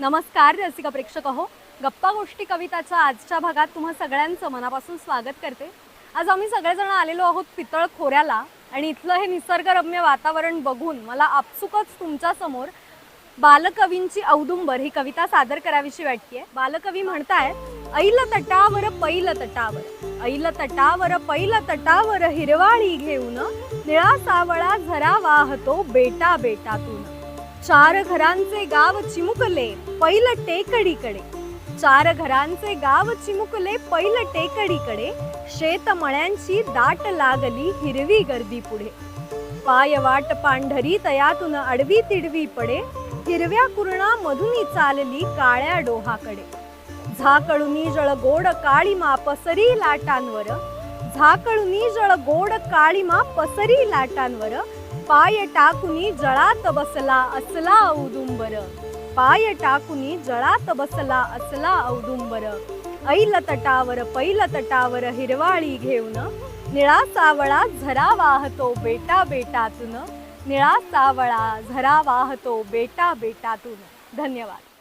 नमस्कार रसिका प्रेक्षक हो गप्पा गोष्टी कविताच्या आजच्या भागात तुम्हा सगळ्यांचं मनापासून स्वागत करते. आज आम्ही सगळेजण आलेलो आहोत पितळ खोऱ्याला आणि इथलं हे निसर्गरम्य वातावरण बघून मला आपसुकच तुमच्यासमोर बालकवींची औदुंबर ही कविता सादर करावीशी वाटते बालकवी म्हणताय ऐल तटावर पैल तटावर ऐल तटावर पैल तटावर हिरवाळी घेऊन निळा सावळा झरा वाहतो बेटा बेटातून. चार घरांचे गाव चिमुकले पैल टेकडीकडे चार घरांचे गाव चिमुकले पैल टेकडीकडे शेतमळ्यांची दाट लागली हिरवी गर्दी पुढे. पाय वाट पांढरी तयातून अडवी तिडवी पडे. हिरव्या कुरणा मधुनी चालली काळ्या डोहाकडे. झाकळुनी जळ गोड काळीमा पसरी लाटांवर. झाकळुनी जळ गोड काळीमा पसरी लाटांवर. पाय टाकुनी जळात बसला असला औदुंबर. पाय टाकुनी जळात बसला असला औदुंबर. ऐल तटावर पैल तटावर हिरवाळी घेऊन निळा सावळा झरा वाहतो बेटा बेटातून. निळा सावळा झरा वाहतो बेटा बेटातून. धन्यवाद.